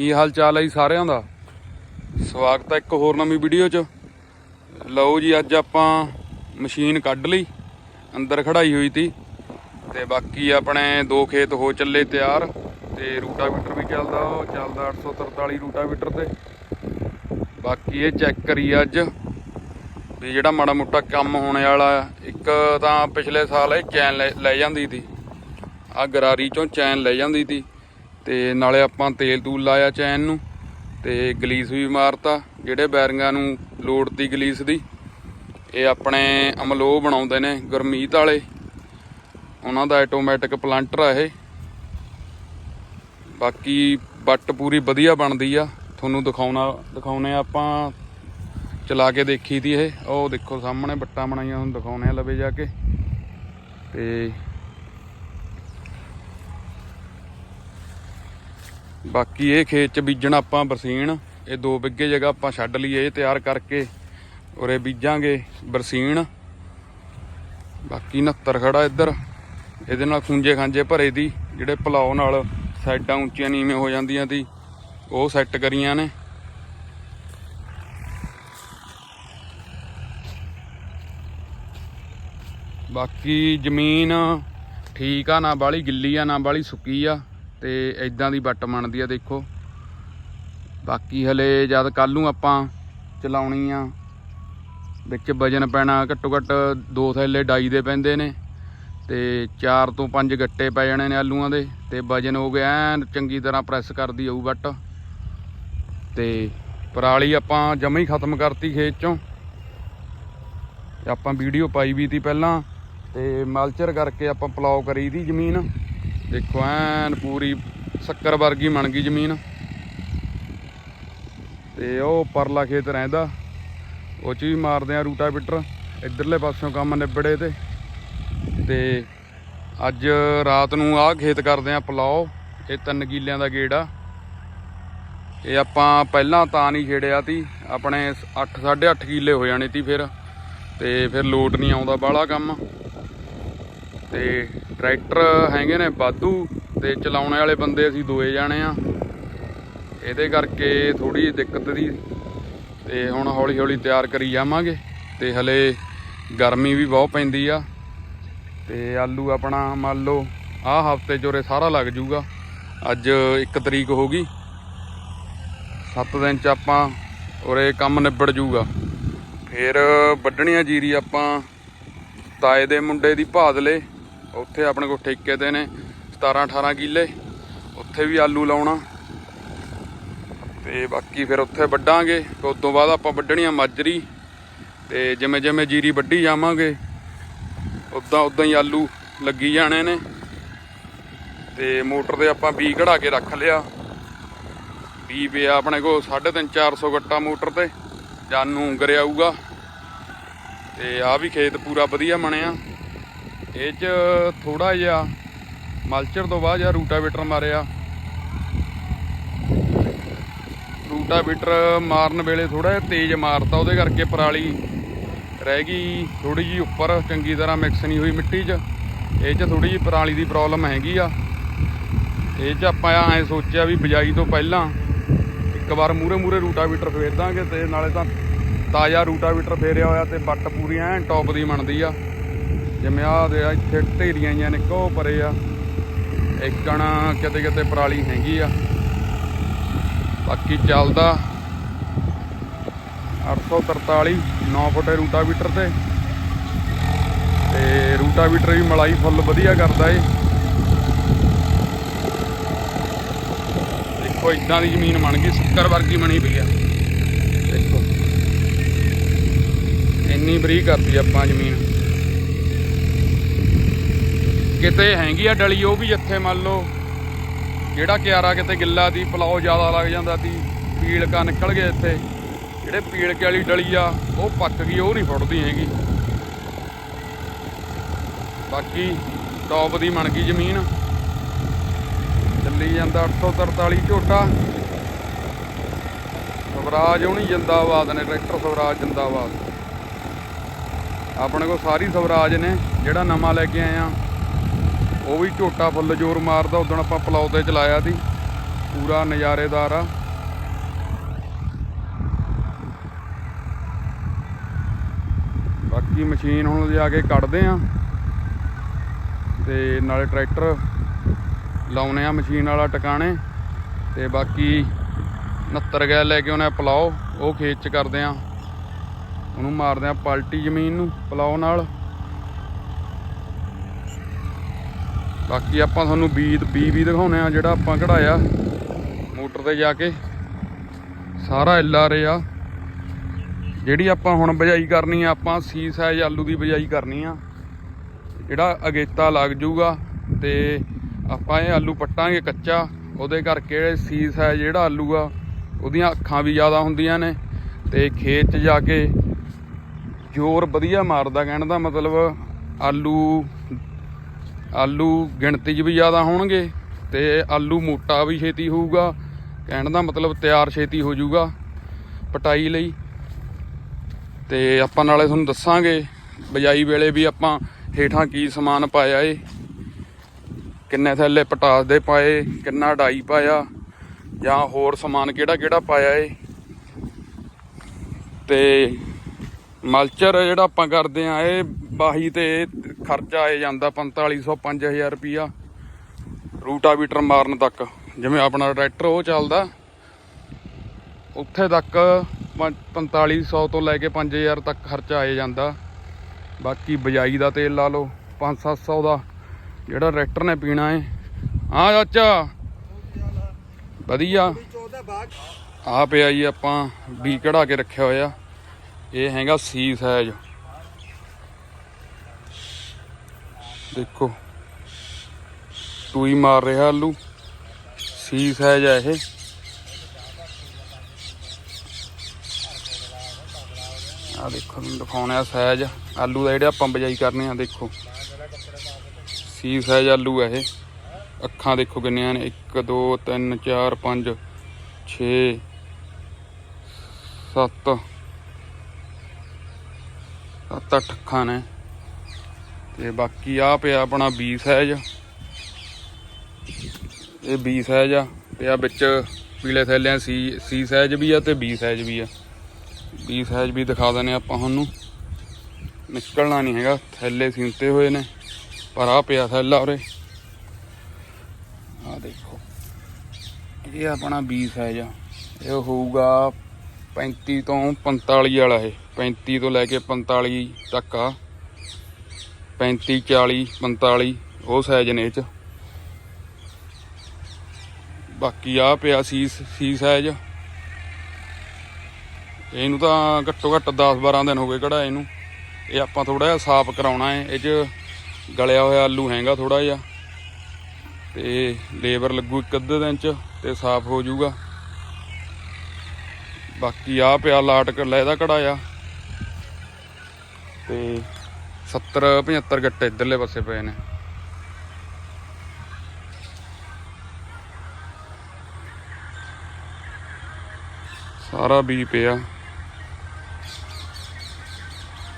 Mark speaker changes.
Speaker 1: ਕੀ ਹਾਲ ਚਾਲ ਹੈ ਜੀ ਸਾਰਿਆਂ ਦਾ? ਸਵਾਗਤ ਹੈ ਇੱਕ ਹੋਰ ਨਵੀਂ ਵੀਡੀਓ 'ਚ। ਲਓ ਜੀ, ਅੱਜ ਆਪਾਂ ਮਸ਼ੀਨ ਕੱਢ ਲਈ, ਅੰਦਰ ਖੜਾਈ ਹੋਈ ਤੀ ਤੇ ਬਾਕੀ ਆਪਣੇ ਦੋ ਖੇਤ ਹੋ ਚੱਲੇ ਤਿਆਰ ਤੇ ਰੂਟਾਵੀਟਰ ਵੀ ਚੱਲਦਾ, ਉਹ ਚੱਲਦਾ 843 ਰੂਟਾਵੀਟਰ ਤੇ। ਬਾਕੀ ਇਹ ਚੈੱਕ ਕਰੀ ਅੱਜ ਵੀ ਜਿਹੜਾ ਮਾੜਾ ਮੋਟਾ ਕੰਮ ਹੋਣੇ ਵਾਲਾ, ਇੱਕ ਤਾਂ ਪਿਛਲੇ ਸਾਲ ਇਹ ਚੈਨ ਲੈ ਲੈ ਜਾਂਦੀ ਤੀ। ਆ ਗਰਾਰੀ ਚੋਂ ਚੈਨ ਲੈ ਜਾਂਦੀ ਤੀ। ਤੇ ਨਾਲੇ ਆਪਾਂ ਤੇਲ ਤੂਲ ਲਾਇਆ ਚੈਨ ਨੂੰ ਤੇ ਗਲੀਸ ਵੀ ਮਾਰਤਾ, ਜਿਹੜੇ ਬੈਰਿੰਗਾਂ ਨੂੰ ਲੋੜ ਤੀ ਗਲੀਸ ਦੀ, ਇਹ ਆਪਣੇ ਅਮਲੋ ਬਣਾਉਂਦੇ ਨੇ ਗੁਰਮੀਤ ਵਾਲੇ। ਉਹਨਾਂ ਦਾ ਆਟੋਮੈਟਿਕ ਪਲਾਂਟਰ ਆ ਇਹ। ਬਾਕੀ ਬੱਟ ਪੂਰੀ ਵਧੀਆ ਬਣਦੀ ਆ। ਤੁਹਾਨੂੰ ਦਿਖਾਉਣਾ ਦਿਖਾਉਨੇ ਆ ਆਪਾਂ, ਚਲਾ ਕੇ ਦੇਖੀ ਤੀ ਇਹ। ਉਹ ਦੇਖੋ ਸਾਹਮਣੇ ਬੱਟਾਂ ਬਣਾਈਆਂ, ਤੁਹਾਨੂੰ ਦਿਖਾਉਨੇ ਆ ਲਵੇ ਜਾ ਕੇ। ਤੇ ਬਾਕੀ ਇਹ ਖੇਤ ਚ ਬੀਜਣਾ ਆਪਾਂ ਬਰਸੀਨ, ਇਹ 2 ਬਿੱਗੇ ਜਗ੍ਹਾ ਆਪਾਂ ਛੱਡ ਲਈ, ਇਹ ਤਿਆਰ ਕਰਕੇ ਉਰੇ ਬੀਜਾਂਗੇ ਬਰਸੀਨ। ਬਾਕੀ 69 ਖੜਾ ਇੱਧਰ, ਇਹਦੇ ਨਾਲ ਖੁੰਝੇ ਖਾਂਜੇ ਭਰੇ ਦੀ, ਜਿਹੜੇ ਪਲਾਓ ਨਾਲ ਸਾਈਡਾਂ ਉੱਚੀਆਂ ਨੀਵੇਂ ਹੋ ਜਾਂਦੀਆਂ ਸੀ ਉਹ ਸੈੱਟ ਕਰੀਆਂ ਨੇ। ਬਾਕੀ ਜ਼ਮੀਨ ਠੀਕ ਆ, ਨਾ ਬਾਲੀ ਗਿੱਲੀ ਆ, ਨਾ ਬਾਲੀ ਸੁੱਕੀ ਆ। ਤੇ ਇਦਾਂ ਦੀ ਵੱਟ ਬਣਦੀ ਆ ਦੇਖੋ। ਬਾਕੀ ਹਲੇ ਜਦ ਕੱਲ ਨੂੰ ਆਪਾਂ ਚਲਾਉਣੀ ਆ, ਵਿੱਚ ਵਜਨ ਪੈਣਾ ਘੱਟੋ ਘੱਟ ਦੋ ਥੈਲੇ ਡਾਈ ਦੇ ਪੈਂਦੇ ਨੇ ਤੇ 4 ਤੋਂ 5 ਗੱਟੇ ਪੈ ਜਾਣੇ ਨੇ ਆਲੂਆਂ ਦੇ ਤੇ ਵਜਨ ਹੋ ਗਿਆ ਐਨ ਚੰਗੀ ਤਰ੍ਹਾਂ ਪ੍ਰੈਸ ਕਰਦੀ ਆਊ ਵੱਟ। ਤੇ ਪਰਾਲੀ ਆਪਾਂ ਜਮਾ ਹੀ ਖਤਮ ਕਰਤੀ ਖੇਤ ਚੋਂ। ਆਪਾਂ ਵੀਡੀਓ ਪਾਈ ਵੀ ਤੀ ਪਹਿਲਾਂ ਤੇ ਮਲਚਰ ਕਰਕੇ ਆਪਾਂ ਪਲਾਉ ਕਰੀ ਦੀ ਜ਼ਮੀਨ। ਦੇਖੋ ਐਨ ਪੂਰੀ ਸ਼ੱਕਰ ਵਰਗੀ ਬਣ ਗਈ ਜ਼ਮੀਨ। ਤੇ ਉਹ ਪਰਲਾ ਖੇਤ ਰਹਿੰਦਾ। ਉਹ ਚ ਵੀ ਮਾਰਦੇ ਆ ਰੂਟਾਵੀਟਰ, ਇਧਰਲੇ ਪਾਸਿਓਂ ਕੰਮ ਨਿਬੜੇ ਤੇ। ਤੇ ਅੱਜ ਰਾਤ ਨੂੰ ਆਹ ਖੇਤ ਕਰਦੇ ਆ ਪਲਾਉ ਇਹ ਤਿੰਨ ਕਿੱਲਿਆਂ ਦਾ ਗੇੜ। ਆ ਇਹ ਆਪਾਂ ਪਹਿਲਾਂ ਤਾਂ ਨਹੀਂ ਛੇੜਿਆ ਤੀ, ਆਪਣੇ 8 8.5 ਕਿੱਲੇ ਹੋ ਜਾਣੇ ਤੀ ਫਿਰ। ਤੇ ਫਿਰ ਲੋਟ ਨਹੀਂ ਆਉਂਦਾ ਬਾਹਲਾ ਕੰਮ। ਤੇ ਟਰੈਕਟਰ ਹੈਗੇ ਨੇ ਵਾਧੂ ਤੇ ਚਲਾਉਣ ਵਾਲੇ ਬੰਦੇ ਅਸੀਂ ਦੋਏ ਜਾਣੇ ਆ। ਇਹਦੇ ਕਰਕੇ ਥੋੜੀ ਦਿੱਕਤ ਦੀ ਤੇ ਹੁਣ ਹੌਲੀ ਹੌਲੀ ਤਿਆਰ ਕਰੀ ਜਾਵਾਂਗੇ ਤੇ ਹਲੇ ਗਰਮੀ ਵੀ ਬਹੁਤ ਪੈਂਦੀ ਆ। ਤੇ ਆਲੂ ਆਪਣਾ ਮੰਨ ਲਓ ਆਹ ਹਫ਼ਤੇ ਚੋਰੇ ਸਾਰਾ ਲੱਗ ਜੂਗਾ। ਅੱਜ 1 ਤਰੀਕ ਹੋ ਗਈ। 7 ਦਿਨ ਚ ਆਪਾਂ ਉਰੇ ਕੰਮ ਨਿਬੜ ਜੂਗਾ। ਫਿਰ ਵੱਢਣੀਆਂ ਜੀਰੀ ਆਪਾਂ ਤਾਏ ਦੇ ਮੁੰਡੇ ਦੀ ਭਾਦਲੇ ਉੱਥੇ ਆਪਣੇ ਕੋਲ ਠੇਕੇ ਤੇ ਨੇ 17 18 ਕਿੱਲੇ। ਉੱਥੇ ਵੀ ਆਲੂ ਲਾਉਣਾ। ਤੇ ਬਾਕੀ ਫਿਰ ਉੱਥੇ ਵੱਢਾਂਗੇ। ਤੇ ਉਸ ਤੋਂ ਬਾਅਦ ਆਪਾਂ ਵੱਢਣੀਆਂ ਮਾਜਰੀ। ਤੇ ਜਿਵੇਂ ਜਿਵੇਂ ਜੀਰੀ ਵੱਢੀ ਜਾਵਾਂਗੇ, ਉਦਾਂ ਉਦਾਂ ਹੀ ਆਲੂ ਲੱਗੀ ਜਾਣੇ ਨੇ। ਤੇ ਮੋਟਰ ਤੇ ਆਪਾਂ ਬੀ ਕਢਾ ਕੇ ਰੱਖ ਲਿਆ। ਬੀ ਪਿਆ ਆਪਣੇ ਕੋਲ 3.5 400 ਗੱਟਾ ਮੋਟਰ ਤੇ। ਜਾਨੂੰ ਗਰਿਆਊਗਾ ਤੇ ਆ ਵੀ ਖੇਤ ਪੂਰਾ ਵਧੀਆ ਬਣਿਆ। ਇਹ ਚ ਥੋੜਾ ਜਿਹਾ ਮਲਚਰ ਤੋਂ ਬਾਅਦ ਜਾਂ ਰੂਟਾਵੇਟਰ ਮਾਰਿਆ। ਰੂਟਾਵੇਟਰ ਮਾਰਨ ਵੇਲੇ ਥੋੜਾ ਜਿਹਾ ਤੇਜ਼ ਮਾਰਤਾ, ਉਹਦੇ ਕਰਕੇ ਪਰਾਲੀ ਰਹਿ ਗਈ ਥੋੜੀ ਜੀ ਉੱਪਰ, ਚੰਗੀ ਤਰ੍ਹਾਂ ਮਿਕਸ ਨਹੀਂ ਹੋਈ ਮਿੱਟੀ 'ਚ। ਇਹ 'ਚ ਥੋੜੀ ਜੀ ਪਰਾਲੀ ਦੀ ਪ੍ਰੋਬਲਮ ਹੈਗੀ ਆ। ਇਹ 'ਚ ਆਪਾਂ ਐ ਸੋਚਿਆ ਵੀ ਬਿਜਾਈ ਤੋਂ ਪਹਿਲਾਂ ਇੱਕ ਵਾਰ ਮੂਰੇ ਮੂਰੇ ਰੂਟਾਵੀਟਰ ਫੇਰ ਦਾਂਗੇ ਤੇ ਨਾਲੇ ਤਾਂ ਤਾਜ਼ਾ ਰੂਟਾਵੀਟਰ ਫੇਰਿਆ ਹੋਇਆ ਤੇ ਬੱਟ ਪੂਰੀ ਐਨ ਟੌਪ ਦੀ ਬਣਦੀ ਆ। ਜਿਵੇਂ ਆਹ ਦੇ ਆ, ਇੱਥੇ ਢੇਰੀਆਂ ਜਾਂ ਨਿੱਕੋ ਪਰੇ ਆ। ਇੱਕਣ ਕਿਤੇ ਕਿਤੇ ਪਰਾਲੀ ਹੈਗੀ ਆ। ਬਾਕੀ ਚੱਲਦਾ 843 9 ਫੁੱਟੇ ਰੂਟਾਵੀਟਰ ਤੇ। ਤੇ ਰੂਟਾਵੀਟਰ ਵੀ ਮਲਾਈ ਫੁੱਲ ਵਧੀਆ ਕਰਦਾ ਏ। ਦੇਖੋ ਇਦਾਂ ਦੀ ਜ਼ਮੀਨ ਬਣ ਗਈ, ਸ਼ੱਕਰ ਵਰਗੀ ਬਣੀ ਪਈ ਆ। ਦੇਖੋ, ਇੰਨੀ ਬਰੀਕ ਕਰਤੀ ਆਪਾਂ ਜ਼ਮੀਨ। ਕਿਤੇ ਹੈਗੀ ਆ ਡਲੀ, ਉਹ ਵੀ ਜਿੱਥੇ ਮੰਨ ਲਓ। ਜਿਹੜਾ ਕਿਆਰਾ ਕਿਤੇ ਗਿੱਲਾ ਦੀ ਪਲਾਓ ਜ਼ਿਆਦਾ ਲੱਗ ਜਾਂਦਾ ਸੀ, ਪੀਲਕਾ ਨਿਕਲ ਗਏ ਇੱਥੇ। ਜਿਹੜੇ ਪੀਲਕੇ ਵਾਲੀ ਡਲੀ ਆ, ਉਹ ਪੱਕ ਗਈ, ਉਹ ਨਹੀਂ ਫੁੱਟਦੀ ਹੈਗੀ। ਬਾਕੀ ਟੌਪ ਦੀ ਬਣ ਗਈ ਜ਼ਮੀਨ। ਚੱਲੀ ਜਾਂਦਾ 843 ਝੋਟਾ। ਸਵਰਾਜ ਹੁਣੀ ਜਿੰਦਾਬਾਦ ਨੇ, ਟਰੈਕਟਰ ਸਵਰਾਜ ਜਿੰਦਾਬਾਦ। ਆਪਣੇ ਕੋਲ ਸਾਰੀ ਸਵਰਾਜ ਨੇ, ਜਿਹੜਾ ਨਵਾਂ ਲੈ ਕੇ ਆਏ ਆ। ਉਹ ਵੀ ਝੋਟਾ ਫੁੱਲ ਜ਼ੋਰ ਮਾਰਦਾ, ਉਦੋਂ ਆਪਾਂ ਪਲਾਉ ਤੇ ਚਲਾਇਆ ਸੀ। ਪੂਰਾ ਨਜ਼ਾਰੇਦਾਰ ਆ। ਬਾਕੀ ਮਸ਼ੀਨ ਹੁਣ ਜਾ ਕੇ ਕੱਢਦੇ ਆ। ਤੇ ਨਾਲੇ ਟਰੈਕਟਰ ਲਾਉਨੇ ਆ ਮਸ਼ੀਨ ਵਾਲਾ ਟਿਕਾਣੇ। ਤੇ ਬਾਕੀ 69 ਗੈਲ ਲੈ ਕੇ ਉਹਨੇ ਪਲਾਓ, ਉਹ ਖੇਤ ਚ ਕਰਦੇ ਆ। ਉਹਨੂੰ ਮਾਰਦੇ ਆ ਪਲਟੀ ਜ਼ਮੀਨ ਨੂੰ ਪਲਾਓ ਨਾਲ। ਬਾਕੀ ਆਪਾਂ ਤੁਹਾਨੂੰ ਬੀ ਬੀ ਵੀ ਦਿਖਾਉਨੇ ਆ ਜਿਹੜਾ ਆਪਾਂ ਕਢਾਇਆ। ਮੋਟਰ ਤੇ ਜਾ ਕੇ। ਸਾਰਾ ਐਲ ਆਰ ਆ। ਜਿਹੜੀ ਆਪਾਂ ਹੁਣ ਬਜਾਈ ਕਰਨੀ ਆ, ਆਪਾਂ ਸੀ ਸਾਈਜ਼ ਆਲੂ ਦੀ ਬਜਾਈ ਕਰਨੀ ਆ। ਜਿਹੜਾ ਅਗੇਤਾ ਲੱਗ ਜੂਗਾ ਤੇ ਆਪਾਂ ਇਹ ਆਲੂ ਪੱਟਾਂਗੇ ਕੱਚਾ। ਉਹਦੇ ਕਰਕੇ ਸੀ ਸਾਈਜ਼ ਜਿਹੜਾ ਆਲੂ ਆ, ਉਹਦੀਆਂ ਅੱਖਾਂ ਵੀ ਜ਼ਿਆਦਾ ਹੁੰਦੀਆਂ ਨੇ ਤੇ ਖੇਤ 'ਚ ਜਾ ਕੇ ਜ਼ੋਰ ਵਧੀਆ ਮਾਰਦਾ। ਕਹਿਣ ਦਾ ਮਤਲਬ ਆਲੂ ਆਲੂ ਗਿਣਤੀ 'ਚ ਵੀ ਜ਼ਿਆਦਾ ਹੋਣਗੇ ਤੇ ਆਲੂ ਮੋਟਾ ਵੀ ਛੇਤੀ ਹੋਊਗਾ, ਕਹਿਣ ਦਾ ਮਤਲਬ ਤਿਆਰ ਛੇਤੀ ਹੋ ਜਾਊਗਾ ਪਟਾਈ ਲਈ। ਤੇ ਆਪਾਂ ਨਾਲੇ ਤੁਹਾਨੂੰ ਦੱਸਾਂਗੇ ਬਜਾਈ ਵੇਲੇ ਵੀ ਆਪਾਂ ਹੇਠਾਂ ਕੀ ਸਮਾਨ ਪਾਇਆ ਏ, ਕਿੰਨੇ ਥੈਲੇ ਪਟਾਸ ਦੇ ਪਾਏ, ਕਿੰਨਾ ਡਾਈ ਪਾਇਆ, ਜਾਂ ਹੋਰ ਸਮਾਨ ਕਿਹੜਾ ਕਿਹੜਾ ਪਾਇਆ ਏ। ਤੇ ਮਲਚਰ ਜਿਹੜਾ ਆਪਾਂ ਕਰਦੇ ਆ ਇਹ ਬਾਹੀ ਤੇ ਖਰਚਾ ਆ ਜਾਂਦਾ 4500 5000 ਰੁਪਿਆ ਰੂਟਾਵੀਟਰ ਮਾਰਨ ਤੱਕ। ਜਿਵੇਂ ਆਪਣਾ ਟਰੈਕਟਰ ਉਹ ਚੱਲਦਾ, ਉੱਥੇ ਤੱਕ 4500 ਤੋਂ ਲੈ ਕੇ 5000 ਤੱਕ ਖਰਚਾ ਆ ਜਾਂਦਾ। ਬਾਕੀ ਬਜਾਈ ਦਾ ਤੇਲ ਲਾ ਲਓ 5-700 ਦਾ, ਜਿਹੜਾ ਟਰੈਕਟਰ ਨੇ ਪੀਣਾ ਏ। ਹਾਂ ਚਾਚਾ, ਵਧੀਆ। ਆ ਪਿਆ ਜੀ ਆਪਾਂ ਵੀ ਕਢਾ ਕੇ ਰੱਖਿਆ ਹੋਇਆ। ਇਹ ਹੈਗਾ ਸੀ ਸਾਈਜ਼। ਦੇਖੋ ਟੂਈ ਮਾਰ ਰਿਹਾ ਆਲੂ। ਸੀ ਸਾਈਜ਼ ਆ ਇਹ? ਆ ਦੇਖੋ, ਤੁਹਾਨੂੰ ਦਿਖਾਉਣੇ ਸਾਈਜ਼ ਆਲੂ ਦਾ ਜਿਹੜਾ ਆਪਾਂ ਬਜਾਈ ਕਰਨੇ ਆ, ਦੇਖੋ। ਸੀ ਸਾਈਜ਼ ਆਲੂ ਆ ਇਹ? ਅੱਖਾਂ ਦੇਖੋ ਕਿੰਨੀਆਂ ਨੇ। 1 2 3 4 5 6 7 ਸੱਤ, ਅੱਠ ਅੱਖਾਂ ਨੇ। ਤੇ ਬਾਕੀ ਆ ਪਿਆ ਆਪਣਾ ਬੀ ਸਾਈਜ਼। ਇਹ ਬੀ ਸਾਈਜ਼ ਆ ਤੇ ਆ ਵਿੱਚ ਪੀਲੇ ਥੈਲਿਆਂ ਸੀ ਸੀ ਸਾਈਜ਼ ਵੀ ਆ ਤੇ ਬੀ ਸਾਈਜ਼ ਵੀ ਆ। ਬੀ ਸਾਈਜ਼ ਵੀ ਦਿਖਾ ਦਨੇ ਆਪਾਂ ਤੁਹਾਨੂੰ। ਨਿਕਲਣਾ ਨਹੀਂ ਹੈਗਾ, ਥੈਲੇ ਸਿੰਤੇ ਹੋਏ ਨੇ, ਪਰ ਆ ਪਿਆ ਥੈਲਾ ਉਰੇ। ਆ ਦੇਖੋ, ਇਹ ਆਪਣਾ ਬੀ ਸਾਈਜ਼ ਆ। ਇਹ ਹੋਊਗਾ 35 ਤੋਂ 45 ਵਾਲਾ ਇਹ 35 ਤੋਂ ਲੈ ਕੇ 45 ਤੱਕ ਆ। 35 40 45 ਉਹ ਸਾਈਜ਼ ਨੇ ਇਹ ਚ। ਬਾਕੀ ਆ ਪਿਆ ਸੀ ਸੀ ਸਾਈਜ਼ ਇਹਨੂੰ ਤਾਂ ਘੱਟੋ ਘੱਟ 10 12 ਦਿਨ ਹੋ ਗਏ ਕਢਾਏ ਇਹਨੂੰ। ਇਹ ਆਪਾਂ ਥੋੜਾ ਜਿਹਾ ਸਾਫ਼ ਕਰਾਉਣਾ ਹੈ। ਇਹ ਚ ਗਲਿਆ ਹੋਇਆ ਆਲੂ ਹੈਗਾ ਥੋੜਾ ਜਿਹਾ। ਤੇ ਲੇਬਰ ਲੱਗੂ ਇੱਕ ਅੱਧੇ ਦਿਨ ਚ ਤੇ ਸਾਫ਼ ਹੋ ਜਾਊਗਾ। ਬਾਕੀ ਆ ਪਿਆ ਲਾਟ ਕਰ ਲੈ ਇਹਦਾ ਕਢਾਇਆ। ਤੇ 70 75 ਗੱਟੇ ਇਧਰਲੇ ਪਾਸੇ ਪਏ ਨੇ। ਸਾਰਾ ਬੀ ਪਿਆ